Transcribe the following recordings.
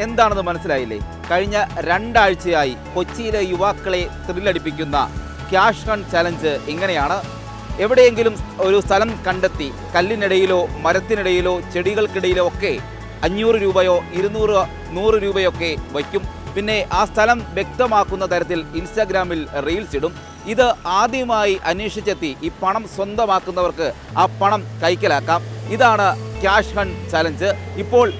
എന്താണെന്ന് മനസ്സിലായില്ലേ? കഴിഞ്ഞ രണ്ടാഴ്ചയായി കൊച്ചിയിലെ യുവാക്കളെ ത്രില്ലടിപ്പിക്കുന്ന ക്യാഷ് റൺ ചലഞ്ച് ഇങ്ങനെയാണ്. എവിടെയെങ്കിലും ഒരു സ്ഥലം കണ്ടെത്തി കല്ലിനിടയിലോ മരത്തിനിടയിലോ ചെടികൾക്കിടയിലോ ഒക്കെ അഞ്ഞൂറ് രൂപയോ ഇരുന്നൂറ് നൂറ് രൂപയൊക്കെ വയ്ക്കും. പിന്നെ ആ സ്ഥലം വ്യക്തമാക്കുന്ന തരത്തിൽ ഇൻസ്റ്റാഗ്രാമിൽ റീൽസ് ഇടും. ഇത് ആദ്യമായി അന്വേഷിച്ചെത്തി ഈ പണം സ്വന്തമാക്കുന്നവർക്ക് ആ പണം കൈക്കലാക്കാം. ഇതാണ് ക്യാഷ് ഹൺ ചലഞ്ച്. ഇപ്പോൾ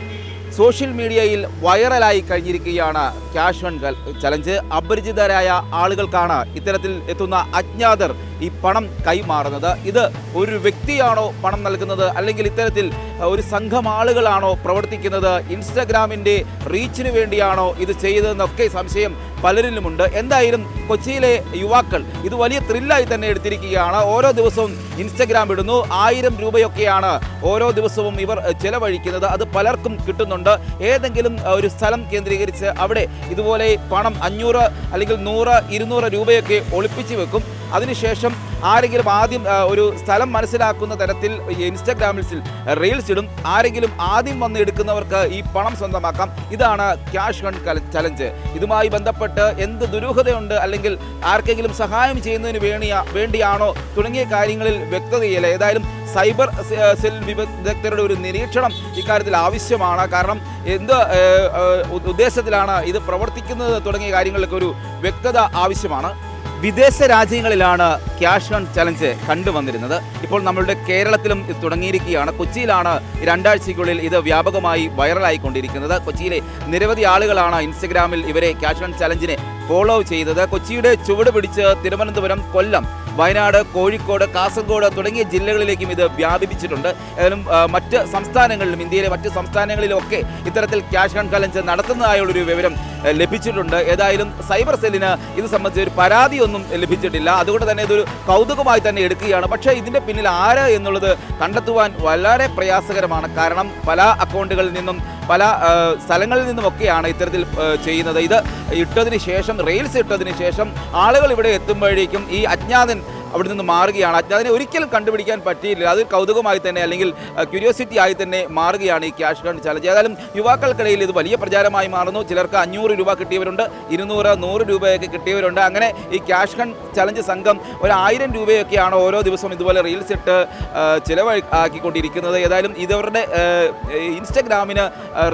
സോഷ്യൽ മീഡിയയിൽ വൈറലായി കഴിഞ്ഞിരിക്കുകയാണ് ക്യാഷ് വൺ ചലഞ്ച്. അപരിചിതരായ ആളുകൾക്കാണ് ഇത്തരത്തിൽ എത്തുന്ന അജ്ഞാതർ. ഈ പണം കൈമാറുന്നത്. ഇത് ഒരു വ്യക്തിയാണോ പണം നൽകുന്നത്? അല്ലെങ്കിൽ ഇത്തരത്തിൽ ഒരു സംഘം ആളുകളാണോ പ്രവർത്തിക്കുന്നത്? ഇൻസ്റ്റഗ്രാമിന്റെ റീച്ചിന് വേണ്ടിയാണോ ഇത് ചെയ്തതെന്നൊക്കെ സംശയം പലരിലുമുണ്ട്. എന്തായാലും കൊച്ചിയിലെ യുവാക്കൾ ഇത് വലിയ ത്രില്ലായി തന്നെ എടുത്തിരിക്കുകയാണ്. ഓരോ ദിവസവും ഇൻസ്റ്റഗ്രാം ഇടുന്നു. ആയിരം രൂപയൊക്കെയാണ് ഓരോ ദിവസവും ഇവർ ചെലവഴിക്കുന്നത്. അത് പലർക്കും കിട്ടുന്നുണ്ട്. ഏതെങ്കിലും ഒരു സ്ഥലം കേന്ദ്രീകരിച്ച് അവിടെ ഇതുപോലെ പണം അഞ്ഞൂറ് അല്ലെങ്കിൽ നൂറ് ഇരുന്നൂറ് രൂപയൊക്കെ ഒളിപ്പിച്ച് വെക്കും. അതിനുശേഷം ആരെങ്കിലും ആദ്യം ഒരു സ്ഥലം മനസ്സിലാക്കുന്ന തരത്തിൽ ഇൻസ്റ്റാഗ്രാമിൽസിൽ റീൽസ് ഇടും. ആരെങ്കിലും ആദ്യം വന്ന് എടുക്കുന്നവർക്ക് ഈ പണം സ്വന്തമാക്കാം. ഇതാണ് ക്യാഷ് ഹൺ ചലഞ്ച്. ഇതുമായി ബന്ധപ്പെട്ട് എന്ത് ദുരൂഹതയുണ്ട് അല്ലെങ്കിൽ ആർക്കെങ്കിലും സഹായം ചെയ്യുന്നതിന് വേണ്ടിയാ വേണ്ടിയാണോ തുടങ്ങിയ കാര്യങ്ങളിൽ വ്യക്തതയില്ല. ഏതായാലും സൈബർ സെൽ വിദഗ്ധരുടെ ഒരു നിരീക്ഷണം ഇക്കാര്യത്തിൽ ആവശ്യമാണ്. കാരണം എന്ത് ഉദ്ദേശത്തിലാണ് ഇത് പ്രവർത്തിക്കുന്നത് തുടങ്ങിയ കാര്യങ്ങളിലൊക്കെ ഒരു വ്യക്തത ആവശ്യമാണ്. വിദേശ രാജ്യങ്ങളിലാണ് ക്യാഷ് ഓൺ ചലഞ്ച് കണ്ടുവന്നിരുന്നത്. ഇപ്പോൾ നമ്മളുടെ കേരളത്തിലും ഇത് തുടങ്ങിയിരിക്കുകയാണ്. കൊച്ചിയിലാണ് രണ്ടാഴ്ചയ്ക്കുള്ളിൽ ഇത് വ്യാപകമായി വൈറലായിക്കൊണ്ടിരിക്കുന്നത്. കൊച്ചിയിലെ നിരവധി ആളുകളാണ് ഇൻസ്റ്റഗ്രാമിൽ ഇവരെ ക്യാഷ് ഓൺ ചലഞ്ചിനെ ഫോളോ ചെയ്തത്. കൊച്ചിയുടെ ചുവട് പിടിച്ച് തിരുവനന്തപുരം കൊല്ലം വയനാട് കോഴിക്കോട് കാസർഗോഡ് തുടങ്ങിയ ജില്ലകളിലേക്കും ഇത് വ്യാപിപ്പിച്ചിട്ടുണ്ട്. ഏതായാലും മറ്റ് സംസ്ഥാനങ്ങളിലും ഇന്ത്യയിലെ മറ്റ് സംസ്ഥാനങ്ങളിലൊക്കെ ഇത്തരത്തിൽ ക്യാഷ് ഓൺ ചലഞ്ച് നടത്തുന്നതായുള്ളൊരു വിവരം ലഭിച്ചിട്ടുണ്ട്. ഏതായാലും സൈബർ സെല്ലിന് ഇത് സംബന്ധിച്ച് ഒരു പരാതിയൊന്നും ലഭിച്ചിട്ടില്ല. അതുകൊണ്ട് തന്നെ ഇതൊരു കൗതുകമായി തന്നെ എടുക്കുകയാണ്. പക്ഷേ ഇതിന്റെ പിന്നിൽ ആര് എന്നുള്ളത് കണ്ടെത്തുവാൻ വളരെ പ്രയാസകരമാണ്. കാരണം പല അക്കൗണ്ടുകളിൽ നിന്നും പല സ്ഥലങ്ങളിൽ നിന്നുമൊക്കെയാണ് ഇത്തരത്തിൽ ചെയ്യുന്നത്. ഇത് ഇട്ടതിന് ശേഷം റെയിൽസ് ഇട്ടതിന് ശേഷം ആളുകൾ ഇവിടെ എത്തുമ്പോഴേക്കും ഈ അജ്ഞാതൻ അവിടെ നിന്ന് മാറുകയാണ്. അജ്ഞാതനെ ഒരിക്കലും കണ്ടുപിടിക്കാൻ പറ്റിയില്ല. അത് കൗതുകമായി തന്നെ അല്ലെങ്കിൽ ക്യൂരിയോസിറ്റി ആയി തന്നെ മാറുകയാണ് ഈ ക്യാഷ് കണ്ട് ചലഞ്ച് ഏതായാലും യുവാക്കൾക്കിടയിൽ ഇത് വലിയ പ്രചാരമായി മാറുന്നു. ചിലർക്ക് അഞ്ഞൂറ് രൂപ കിട്ടിയവരുണ്ട് ഇരുന്നൂറ് നൂറ് രൂപയൊക്കെ കിട്ടിയവരുണ്ട്. അങ്ങനെ ഈ ക്യാഷ് കൺ ചലഞ്ച് സംഘം ഒരു രൂപയൊക്കെയാണ് ഓരോ ദിവസവും ഇതുപോലെ റീൽസ് ഇട്ട് ചിലവ് ചിലവഴി ആക്കിക്കൊണ്ടിരിക്കുന്നത് ഏതായാലും ഇതവരുടെ ഇൻസ്റ്റഗ്രാമിന്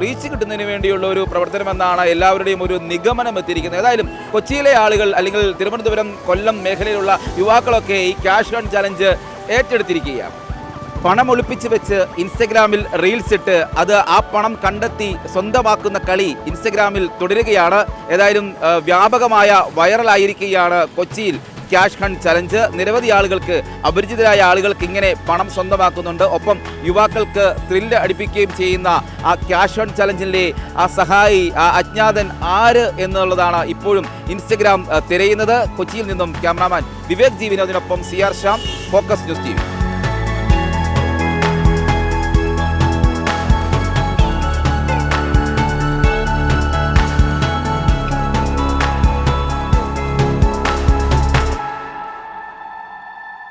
റീച്ച് കിട്ടുന്നതിന് വേണ്ടിയുള്ള ഒരു പ്രവർത്തനമെന്നാണ് എല്ലാവരുടെയും ഒരു നിഗമനം എത്തിയിരിക്കുന്നത് ഏതായാലും കൊച്ചിയിലെ ആളുകൾ അല്ലെങ്കിൽ തിരുവനന്തപുരം കൊല്ലം മേഖലയിലുള്ള യുവാക്കളൊക്കെ ഈ ക്യാഷ് ഓൺ ചലഞ്ച് ഏറ്റെടുത്തിരിക്കുകയാണ്. പണം ഒളിപ്പിച്ച് വെച്ച് ഇൻസ്റ്റഗ്രാമിൽ റീൽസ് ഇട്ട് അത് ആ പണം കണ്ടെത്തി സ്വന്തമാക്കുന്ന കളി ഇൻസ്റ്റഗ്രാമിൽ തുടരുകയാണ്. ഏതായാലും വ്യാപകമായ വൈറലായിരിക്കുകയാണ് കൊച്ചിയിൽ. Cash hunt challenge. നിരവധി ആളുകൾക്ക് അപരിചിതരായ ആളുകൾക്ക് ഇങ്ങനെ പണം സ്വന്തമാക്കുന്നുണ്ട്. ഒപ്പം യുവാക്കൾക്ക് ത്രില്ല് അടിപ്പിക്കുകയും ചെയ്യുന്ന ആ ക്യാഷ് ഹണ്ട് ചലഞ്ചിലെ ആ സഹായി ആ അജ്ഞാതൻ ആര് എന്നുള്ളതാണ് ഇപ്പോഴും ഇൻസ്റ്റഗ്രാം തിരയുന്നത്. കൊച്ചിയിൽ നിന്നും cameraman Vivek ജീവിനോദിനൊപ്പം C R focus news T